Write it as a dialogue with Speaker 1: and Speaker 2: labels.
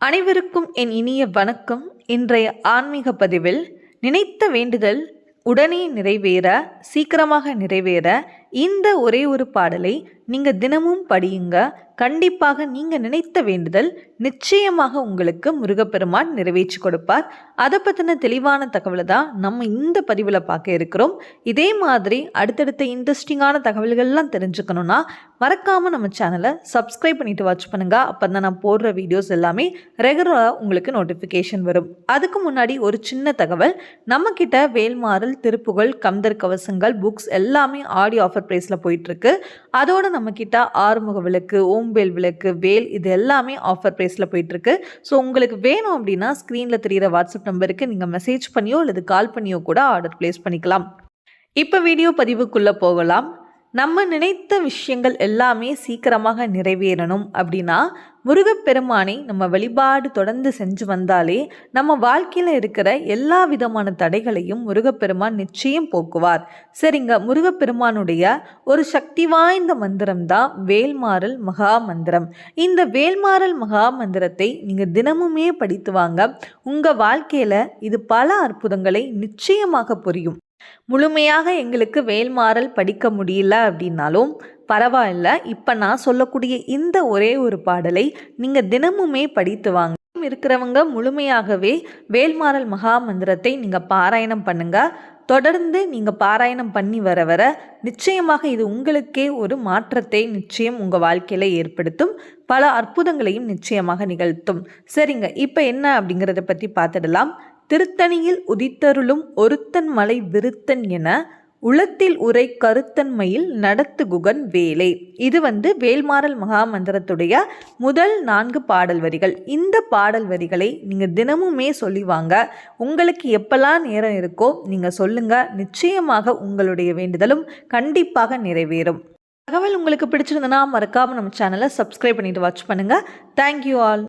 Speaker 1: அனைவருக்கும் என் இனிய வணக்கம். இன்றைய ஆன்மீக பதிவில் நினைத்த வேண்டுதல் உடனே நிறைவேற சீக்கிரமாக நிறைவேற இந்த ஒரே ஒரு பாடலை நீங்கள் தினமும் படியுங்க. கண்டிப்பாக நீங்கள் நினைத்த வேண்டுதல் நிச்சயமாக உங்களுக்கு முருகப்பெருமான் நிறைவேற்றி கொடுப்பார். அதை பற்றின தெளிவான தகவலை தான் நம்ம இந்த பதிவில் பார்க்க இருக்கிறோம். இதே மாதிரி அடுத்தடுத்த இன்ட்ரெஸ்டிங்கான தகவல்கள்லாம் தெரிஞ்சுக்கணுன்னா மறக்காமல் நம்ம சேனலை சப்ஸ்கிரைப் பண்ணிட்டு வாட்ச் பண்ணுங்கள் அப்போ தான் நான் போடுற வீடியோஸ் எல்லாமே ரெகுலராக உங்களுக்கு நோட்டிஃபிகேஷன் வரும். அதுக்கு முன்னாடி ஒரு சின்ன தகவல் நம்மக்கிட்ட வேல்மாறல் திருப்புகழ் கம்தர் கவசங்கள் புக்ஸ் எல்லாமே ஆடியோ ஆஃபர் ப்ரைஸில் போயிட்டுருக்கு. அதோட நம்மக்கிட்ட ஆறுமுக விளக்கு ஓம்பேல் விளக்கு வேல் இது எல்லாமே ஆஃபர் ப்ரைஸில் போயிட்டுருக்கு. ஸோ உங்களுக்கு வேணும் அப்படின்னா ஸ்க்ரீனில் தெரிகிற வாட்ஸ்அப் நம்பருக்கு நீங்கள் மெசேஜ் பண்ணியோ அல்லது கால் பண்ணியோ கூட ஆர்டர் ப்ளேஸ் பண்ணிக்கலாம். இப்போ வீடியோ பதிவுக்குள்ளே போகலாம். நம்ம நினைத்த விஷயங்கள் எல்லாமே சீக்கிரமாக நிறைவேறணும் அப்படின்னா முருகப்பெருமானை நம்ம வழிபாடு தொடர்ந்து செஞ்சு வந்தாலே நம்ம வாழ்க்கையில் இருக்கிற எல்லா விதமான தடைகளையும் முருகப்பெருமான் நிச்சயம் போக்குவார். சரிங்க முருகப்பெருமானுடைய ஒரு சக்தி வாய்ந்த மந்திரம் தான் வேல்மாறல் மகா மந்திரம் இந்த வேல்மாறல் மகா மந்திரத்தை நீங்கள் தினமுமே படித்து வாங்க. உங்கள் வாழ்க்கையில் இது பல அற்புதங்களை நிச்சயமாக புரியும். முழுமையாக எங்களுக்கு வேல்மாறல் படிக்க முடியல அப்படின்னாலும் பரவாயில்ல. இப்போ நான் சொல்லக்கூடிய இந்த ஒரே ஒரு பாடலை நீங்கள் தினமுமே படித்து வாங்க. இருக்கிறவங்க முழுமையாகவே வேல்மாறல் மகா மந்திரத்தை நீங்கள் பாராயணம் பண்ணுங்க. தொடர்ந்து நீங்கள் பாராயணம் பண்ணி வர வர நிச்சயமாக இது உங்களுக்கே ஒரு மாற்றத்தை நிச்சயம் உங்கள் வாழ்க்கையில் ஏற்படுத்தும். பல அற்புதங்களையும் நிச்சயமாக நிகழ்த்தும். சரிங்க இப்போ என்ன அப்படிங்கிறத பற்றி பார்த்துடலாம். திருத்தணியில் உதித்தருளும் ஒருத்தன் மலை விருத்தன் என உளத்தில் உரை கருத்தன்மையில் நடத்து குகன் வேலை. இது வந்து வேல்மாறல் மகாமந்திரத்துடைய முதல் நான்கு பாடல் வரிகள். இந்த பாடல் வரிகளை நீங்கள் தினமுமே சொல்லி வாங்க. உங்களுக்கு எப்பெல்லாம் நேரம் இருக்கோ நீங்கள் சொல்லுங்கள் நிச்சயமாக உங்களுடைய வேண்டுதலும் கண்டிப்பாக நிறைவேறும். தகவல் உங்களுக்கு பிடிச்சிருந்தனா மறக்காமல் நம்ம சேனலை சப்ஸ்கிரைப் பண்ணிட்டு வாட்ச் பண்ணுங்கள் தேங்க்யூ ஆல்